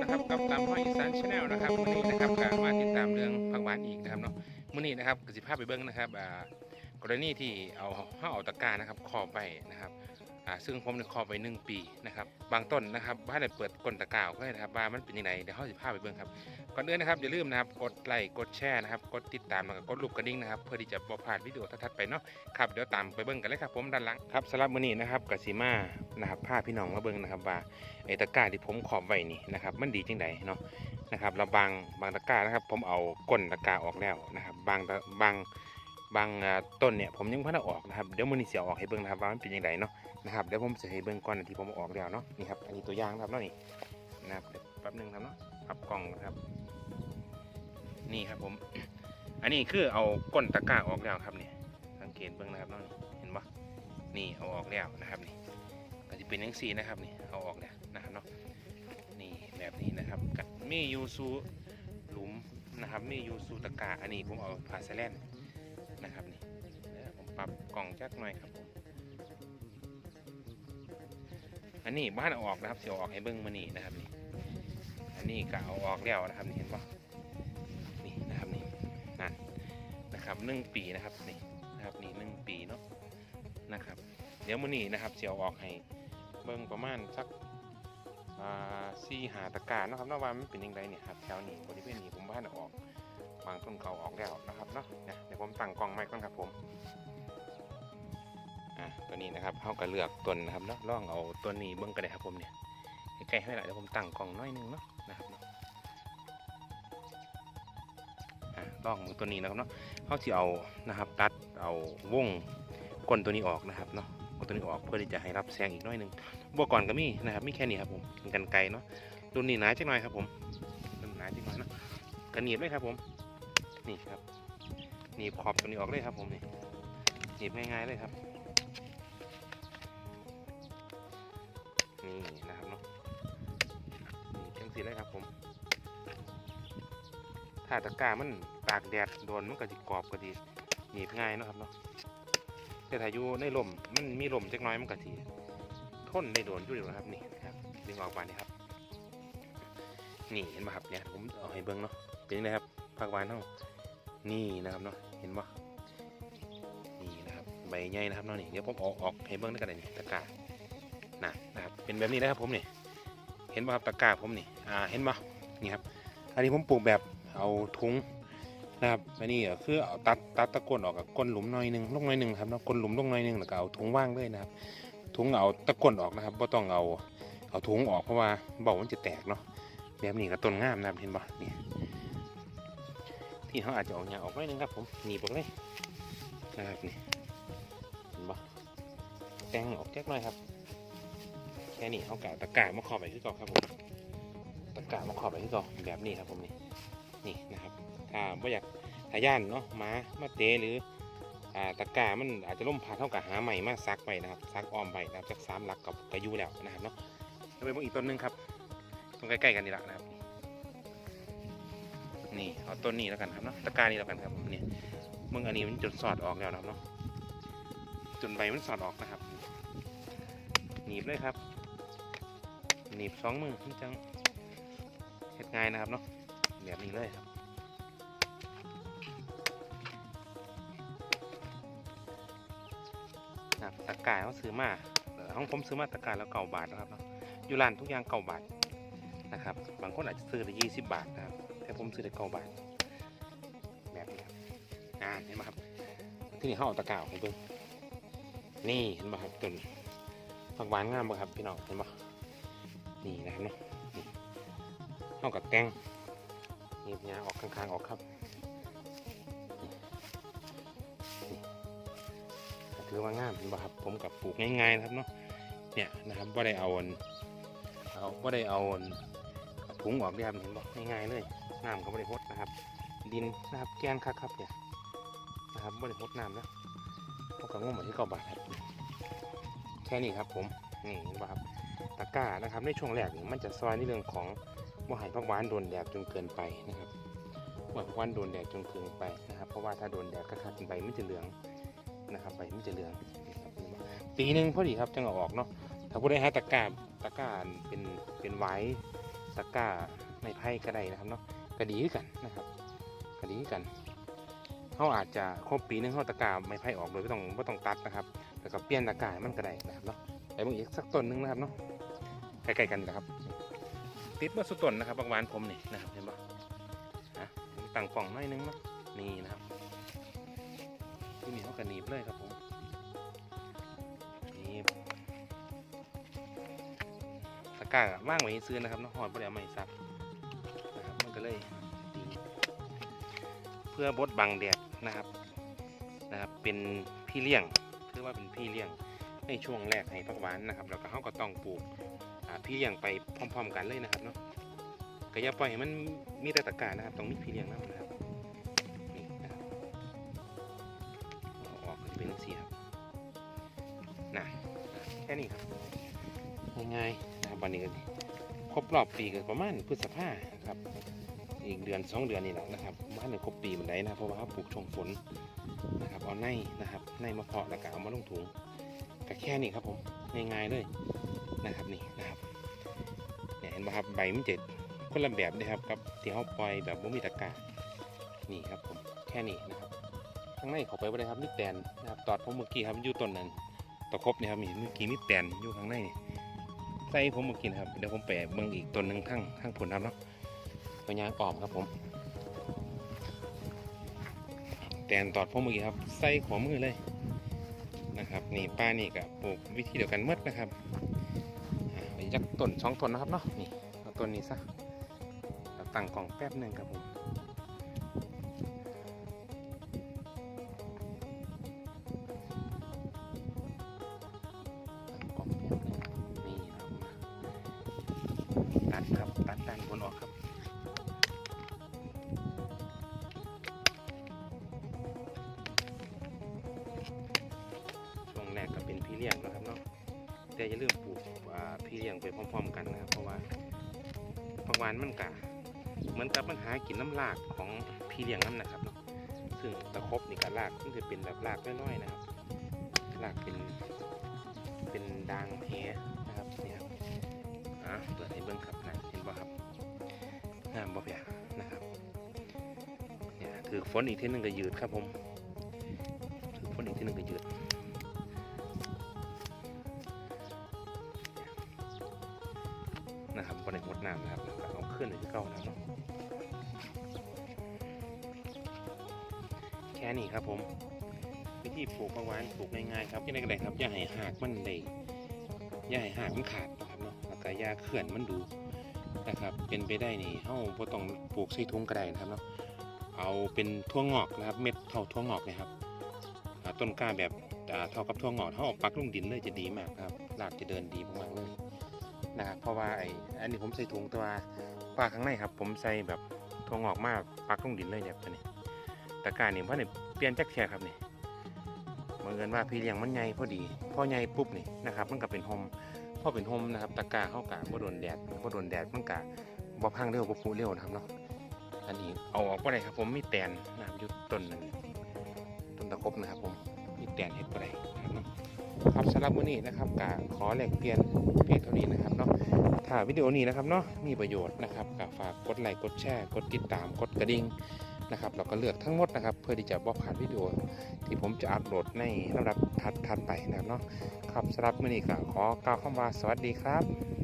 นะครับกับตามห้อยอีสานชาแนลนะครับวันนี้นะครับก็มาติดตามเรื่องผักหวานอีกนะครับเนาะมื้อนี้นะครับกสิภาพไปเบิ้งนะครับอ่ากรณีที่เอาห้าเอาตะกร้านะครับคอบไปนะครับ อ่าซึ่งผมเนี่ยคอบไปหนึ่งปีนะครับบางต้นนะครับบ้านได้เปิดก้นตะกร้าออกเลยนะครับว่ามันเป็นยังไงเดี๋ยวเขาสิภาไปเบิ้งครับก่อนอื่นนะครับอย่าลืมนะครับกดไลค์กดแชร์นะครับกดติดตามแล้วก็กดรูปกระดิ่งนะครับเพื่อที่จะบ่พลาดวิดีโอถัดๆไปเนาะครับเดี๋ยวตามไปเบิ้งกันเลยครับผมด้านหลังครับสำหรับมื้อนี้นะครับกสิมานะครับพาพี่น้องมาเบิ้งนะครับว่าไอ้ตะกร้าที่ผมขอบไว้นี่นะครับมันดีจังใดเนาะนะครับเราบางบางตะกร้านะครับ ผมเอาก้นตะกร้าออกแล้วนะครับบางบางบางต้นเนี่ยผมยังพันเออกนะครับเดี๋ยวมือนี้เสียออกให้เบิ่งนะครับว่ามันเป็นยังไงเนาะ นะครับเดี๋ยวผมจะให้เบิ่งก่อนที่ผมออกแล้วเนาะนี่ครับอันนี้ตัวอย่างครับเนาะนี่นะครับเดี๋ยวแป๊บหนึงครับเนาะปับกล่องนะครับ นี่ครับผม อันนี้คือเอาก้นตะกร้าออกแล้วครับนี่สังเกตเบิ่งนะครับเนาะเห็นปะนี่เอาออกแล้วนะครับนี่ก็จะเป็นยังสีนะครับนี่เอาออกเนี่ยนะครับเนาะนี่แบบนี้นะครับกับมียูซูหลุมนะครับมียูซูตะกร้าอันนี้ผมเอาพาสแลนนะครับนี่ผมปรับกล่องจักหน่อยครับผม อันนี้บ้านเอาออกนะครับเสียวออกให้เบิ้งมานี่นะครับนี่ อันนี้ก็เอาออกแล้วนะครับนี่เห็นปะนี่นะครับนี่นั่นนะครับหนึ่งปีนะครับนี่นะครับนี่หนึ่งปีเนาะนะครับ เดี๋ยวมื้อนี้นะครับเสียวออกให้เบิ่งประมาณสักสี่หาตะการนะครับเนาะว่ามันเป็นยังไงเนี่ยครับแถวนี้บริเวณนี้ผมบ้านเอาออกบางต้นเขาออกแล้วนะครับเนาะเนี่ยเดี๋ยวผมตั้งกล้องไม้ก่อนครับผม อะตัวนี้นะครับเขาก็เลือกต้นนะครับเนาะลองเอาตัวนี้เบิ่งกันเลยครับผมเนี่ยใกล้ให้หน่อยเดี๋ยวผมตั้งกล้องน้อยหนึงเนาะนะครับเนาะอะลองมือตัวนี้นะครับเนาะเขาจะเอานะครับตัดเอาวงก้นตัวนี้ออกนะครับเนาะก้นตัวนี้ออกเพื่อที่จะให้รับแสงอีกน้อยหนึงบัวก่อนก็มีนะครับมีแค่นี้ครับผมเป็นกันไกลเนาะรุ่นนี้หนาจังหน่อยครับผมหนาจังหน่อยเนาะกระหนีบเลยครับผมนี่ครับหนีบขอบตัวนี้ออกเลยครับผมนี่หนีบง่ายๆเลยครับ นี่นะครับเนาะนี่จังสีเลยครับผม ถ้าตะกร้ามันตากแดดโดนมันก็จะกรอบก็ดีหนีบง่ายนะครับเนาะแต่ถ้าอยู่ในลมมันมีลมจักน้อยมันก็สิทนได้โดนอยู่เดียวนะครับนี่ครับดึงออกมานี่ครับ นี่เห็นไหมครับเนี่ยผมเอาให้เบิ้งเนาะเป็นยังไงครับผักหวานเท่านี่นะครับเนาะเห็นปะนี่นะครับใบใหญ่นะครับเนาะนี่เดี๋ยวผมเอาออกให้เบิ้งด้วยกันเลยตะกร้านะนะ เป็นแบบนี้นะครับผมนี่เห็นปะครับตะกร้าผมนี่อ่าเห็นปะนี่ครับอันนี้ผมปลูกแบบเอาถุงนะครับอันนี้คือเอาตัดตัดตะกอนออกกับก้นหลุมหน่อยหนึ่งลงหน่อยหนึ่งครับเนาะก้นหลุมลงหน่อยหนึ่งแล้วก็เอาถุงว่างเลยนะครับถุงเอาตะกอนออกนะครับไ่ต้องเอาเอาถุงออกเพราะว่าเบามันจะแตกเนาะแบบนี้ก็ต้นงามนะครับเห็นปะนี่ที่เขาอาจจะออกหญ้าออกหน่อยนึงครับผมหนีบออกเลยนะครับนี่เห็นปะแต่งออกแจ๊กหน่อยครับ ค่นี้เขากะตะกร้ามาขอบไปที่ก่อนครับผมตะกร้ามาขอบไปที่ก่อนแบบนี้ครับผมนี่นี่นะครับถ้าไม่อยากถ้าย่านเนาะมามาเตะหรืออ่าตะกร้ามันอาจจะล่มพัดเท่ากับหาใหม่มาซักไปนะครับซักออมไปนะครับจากสามหลักกับกระยูแล้วนะครับเนาะแล้วไปเบิ่งอีกต้นหนึงครับตรงใกล้ๆกันนี่แหละนะครับนี่เอาต้นนี้แล้วกันครับเนาะตะกร้านี้แล้วกันครับเนี่ยเมื่ออันนี้มันจนสอดออกแล้วนะครับเนาะจนใบมันสอดออกนะครับหนีบเลยครับ หนีบสองมือมันจังเฮ็ดง่ายนะครับเนาะแบบนี้เลยครับนะครับตะกร้าเขาซื้อมาเอ่องผมซื้อมาตะกร้าแล้วเก่าบาทนะครับเนาะอยู่ร้านทุกอย่างเก่าบาทนะครับ บางคนอาจจะซื้อได้ยี่สิบบาทนะครับ แต่ผมซื้อได้เก่าบาท แบบนี้ครับอ่าเห็นไหมครับ ที่นี่เขาเอาตะกร้าออกให้เบิ่งนี่เห็นไหมครับต้นผักหวานงามบ่ครับพี่น้องเห็นไหม นี่นะครับเนาะนี่ากับแตงหนีบยาออกข้างๆออกครับถือว่างามเห็นบ่ครับผมกับปลูกง่ายๆนะครับเนาะเนี่ยนะครับว่าได้เอาเอาว่าได้เอาถุงออกได้ครับเห็นบ่ง่ายๆเลยน้ำก็ไม่ได้พดนะครับ ดินนะครับแกนคักครับเนี่ยนะครับไม่ได้พดน้ำนะเขาก็งมเหมือนที่เก่าบาทครับแค่นี้ครับผมนี่เห็นบ่ครับ ตะกร้านะครับ ในช่วงแรกนี่มันจะซอยในเรื่องของว่าให้ผักหวานโดนแดดจนเกินไปนะครับว่าผักหวานโดนแดดจนเกินไปนะครับ เพราะว่าถ้าโดนแดดคักๆใบมันจะเหลืองนะครับใบมันจะเหลืองปีหนึ่งพอดีครับจังออกเนาะถ้าผู้ใดหาตะกร้าตะกร้าเป็นเป็นไว้ตะกร้าไม้ไผ่ก็ได้นะครับเนาะก็ดีกันนะครับก็ดีกันเขาอาจจะครบปีนึงเขาตะกร้าไม้ไผ่ออกโดยไม่ต้องไม่ต้องตัดนะครับแล้วก็เปลี่ยนตะกร้ามันก็ได้นะครับเนาะ เบิ่งอีกสักต้นหนึงนะครับเนาะใกล้ๆกันนะครับ ติดเมื่อสุดต้นนะครับบางวานผมนี่นะครับเห็นปะนะตั้งกล่องหน้อยนึงเนาะนี่นะครับที่นี่เขากระหนีบเลยครับผมนี่ตะกร้าว่างไว้ซื้อนะครับเนาะหอดบ่ได้เอาไม่ซักนะครับมันก็เลยเพื่อบดบังแดดนะครับนะครับเป็นพี่เลี้ยงถือว่าเป็นพี่เลี้ยง ในช่วงแรกให้พักหวานนะครับแล้วก็เขาก็ต้องปลูกพี่เลี้ยงไปพร้อม ๆ กันเลยนะครับเนาะก็อย่าปล่อยให้มันมีแต่ตะกร้านะครับต้องมีพี่เลี้ยงน้ำนะครับนี่นะครับออกเป็นสีครับนะแค่นี้ครับง่ายๆนะครับวันนี้ก็ครบรอบปีก็ประมาณพฤษภาครับอีกเดือนสองเดือนนี่แหละนะครับบ้านเลยครบปีเหมือนไดนะเพราะว่าเขาปลูกช่วงฝนนะครับเอาในนะครับในมะเพาะแล้วก็เอามาลงถุง ก็แค่นี้ครับผมง่ายๆเลยนะครับนี่นะครับเนี่ยเห็นไหมครับใบมันจะคนละแบบนะครับกับที่เขาปล่อยแบบว่ามีตะกร้านี่ครับผมแค่นี้นะครับข้างในเขาไปบ่ได้ครับมีแตนนะครับตอดผมเมื่อกี้ครับอยู่ต้นนั้นตะครบนี่ครับมีเมื่อกี้มีแตนอยู่ข้างในใส่ผมเมื่อกี้นะครับเดี๋ยวผมแปะเบิ่งอีกต้นหนึ่งข้างข้างผลครับเนาะตัวยางออมครับผมแตนตอดผมเมื่อกี้ครับใส่ขวามือเลย นี่ป้านี่กับปลูกวิธีเดียวกันหมดนะครับอ่าอีกจักต้นสองต้นนะครับเนาะนี่เอาต้นนี้ซะแล้วตั้งกล่องแป๊บหนึ่งครับผมตั้งกล่องแป๊บนึงนี่ครับตัดครับ ผักหวานมันกะเหมือนกับมันหากินน้ำรากของพี่เลี้ยงน้ำนะครับเนาะซึ่งตะครบนี่ก็รากมันจะเป็นแบบรากน้อยๆนะครับรากเป็นเป็นดางแหนะครับเนี่ยครับอะเปิดให้เบิ้งครับนะเห็นป่ะครับงามบ่เพียนะครับเนี่ยถือฝนอีกทีหนึงก็ยืดครับผมถือฝนอีกทีหนึงก็ยืด ค่นี้ครับผมวิธีปลูกผักหวานปลูกง่ายๆครับยังไงก็ได้ครับอย่าให้หากมันได้อย่าให้หากมันขาดนะครับเนาะแล้วก็อย่าเขื่อนมันดูนะครับ เป็นไปได้นี่เฮาบ่ต้องปลูกใส่ถุงก็ไดนะครับเนาะเอาเป็นทั่วงอกนะครับ เม็ดเท่าทั่วงอกนะครับต้นกล้าแบบเท่ากับทั่วงอกเฮาเอาปักลงดินเลยจะดีมากครับรากจะเดินดีมากๆเลยนะครับเพราะว่าไอ้อันนี้ผมใส่ถุงตัวปลาข้างในครับ ผมใส่แบบถั่วงอกมากปักลงดินเลยเนี่ยตัวนี้ ตะกร้ารนี่เพราะเนี่ยเปลี่ยนจักแค่ครับนี่บังเอิญว่าพี่เลี้ยงมันใหญ่พอดีพอใหญ่ปุ๊บนี่นะครับ มันก็เป็นโฮมพอเป็นโฮมนะครับตะกร้าเข้ากะบ่โดนแดดบ่โดนแดดมันกะบ่พังเร็วบ่ฟูเร็วนะครับเนาะอันนี้เอาออกบ่ได้ครับ ผมมีแตนนะครับยู่ต้นนึงต้นตะครบนะครับ ผมมีแตนเฮ็ดได้นะครับสำหรับวันนี้นะครับกะขอแลกเปลี่ยนเพียงเท่านี้นะครับเนาะถ้าวิดีโอนี้นะครับเนาะมีประโยชน์นะครับก็ฝากกดไลค์กดแชร์ กดติดตามกดกระดิ่ง นะครับ เราก็เลือกทั้งหมดนะครับ เพื่อที่จะบอกผ่านวิดีโอ ที่ผมจะอัปโหลดในลำดับถัดๆไปนะครับเนาะครับสำหรับมือนี้ก็ขอกล่าวคำว่าสวัสดีครับ